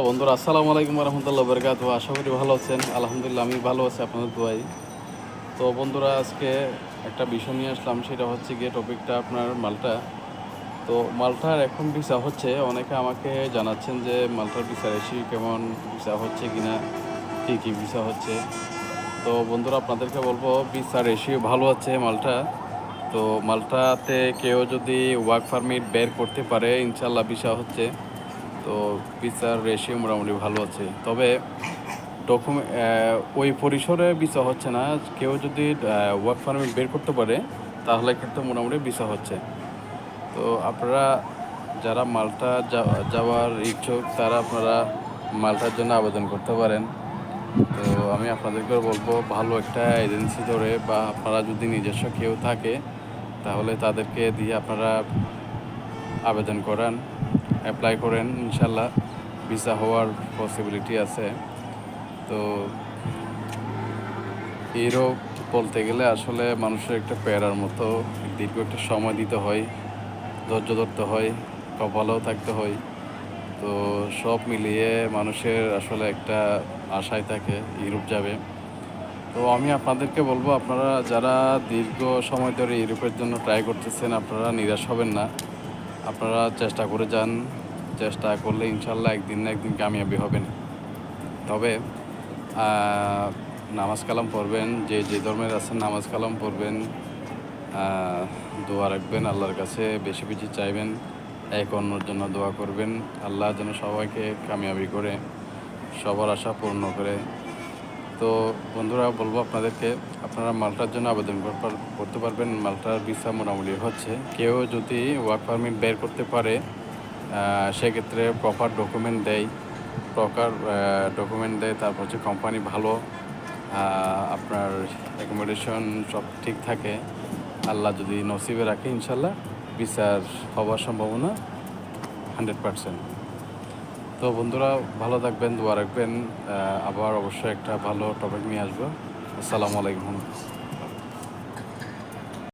বন্ধুরা, আসসালামু আলাইকুম রহমতুল্লাহ বরকাত আশা করি ভালো আছেন। আলহামদুলিল্লাহ, আমি ভালো আছি আপনাদের দোয়াই তো বন্ধুরা, আজকে একটা বিষয় নিয়ে আসলাম, সেটা হচ্ছে গিয়ে টপিকটা আপনার মালটা। তো মালটার এখন ভিসা হচ্ছে। অনেকে আমাকে জানাচ্ছেন যে মালটার ভিসা এসি কেমন ভিসা হচ্ছে কি না, কী কী ভিসা হচ্ছে। তো বন্ধুরা, আপনাদেরকে বলব ভিসা রেশিও ভালো আছে মালটা। তো মালটাতে কেউ যদি ওয়ার্ক পারমিট বের করতে পারে ইনশাল্লাহ ভিসা হচ্ছে। তো বিচার রেশিও মোটামুটি ভালো আছে। তবে ডকুমেন্ট ওই পরিসরে ভিসা হচ্ছে না। কেউ যদি ওয়ার্ক পারমিট বের করতে পারে, তাহলে কিন্তু মোটামুটি ভিসা হচ্ছে। তো আপনারা যারা মালটা যাওয়ার ইচ্ছুক, তারা আপনারা মালটার জন্য আবেদন করতে পারেন। তো আমি আপনাদেরকে বলব, ভালো একটা এজেন্সি ধরে বা আপনারা যদি নিজস্ব কেউ থাকে, তাহলে তাদেরকে দিয়ে আপনারা আবেদন করান। অ্যাপ্লাই করেন, ইনশাল্লাহ ভিসা হওয়ার পসিবিলিটি আছে। তো ইউরোপ বলতে গেলে আসলে মানুষের একটা প্যারার মতো, দীর্ঘ একটা সময় দিতে হয়, ধৈর্য ধরতে হয়, কপালেও থাকতে হয়। তো সব মিলিয়ে মানুষের আসলে একটা আশায় থাকে ইউরোপ যাবে। তো আমি আপনাদেরকে বলব, আপনারা যারা দীর্ঘ সময় ধরে ইউরোপের জন্য ট্রাই করতেছেন, আপনারা নিরাশ হবেন না। আপনারা চেষ্টা করে যান, চেষ্টা করলে ইনশাল্লাহ একদিন না একদিন কামিয়াবি হবেন। তবে নামাজ কালাম পড়বেন, যে যে ধর্মের আছেন নামাজ কালাম পড়বেন দোয়া রাখবেন, আল্লাহর কাছে বেশি বেশি চাইবেন, এক অন্যর জন্য দোয়া করবেন। আল্লাহ যেন সবাইকে কামিয়াবি করে, সবার আশা পূর্ণ করে। তো বন্ধুরা, বলব আপনাদেরকে, আপনারা মালটার জন্য আবেদন করতে পারবেন। মালটার ভিসা মোটামুটি হচ্ছে। কেউ যদি ওয়ার্ক পারমিট বের করতে পারে সেক্ষেত্রে প্রপার ডকুমেন্ট দেয় প্রকার ডকুমেন্ট দেয়, তারপর হচ্ছে কোম্পানি ভালো আপনার অ্যাকোমোডেশন সব ঠিক থাকে। আল্লাহ যদি নসিবে রাখে, ইনশাল্লাহ, ভিসার হওয়ার সম্ভাবনা হান্ড্রেড পারসেন্ট তো বন্ধুরা, ভালো থাকবেন, দোয়া রাখবেন। আবার অবশ্যই একটা ভালো টপিক নিয়ে আসব। আসসালামু আলাইকুম।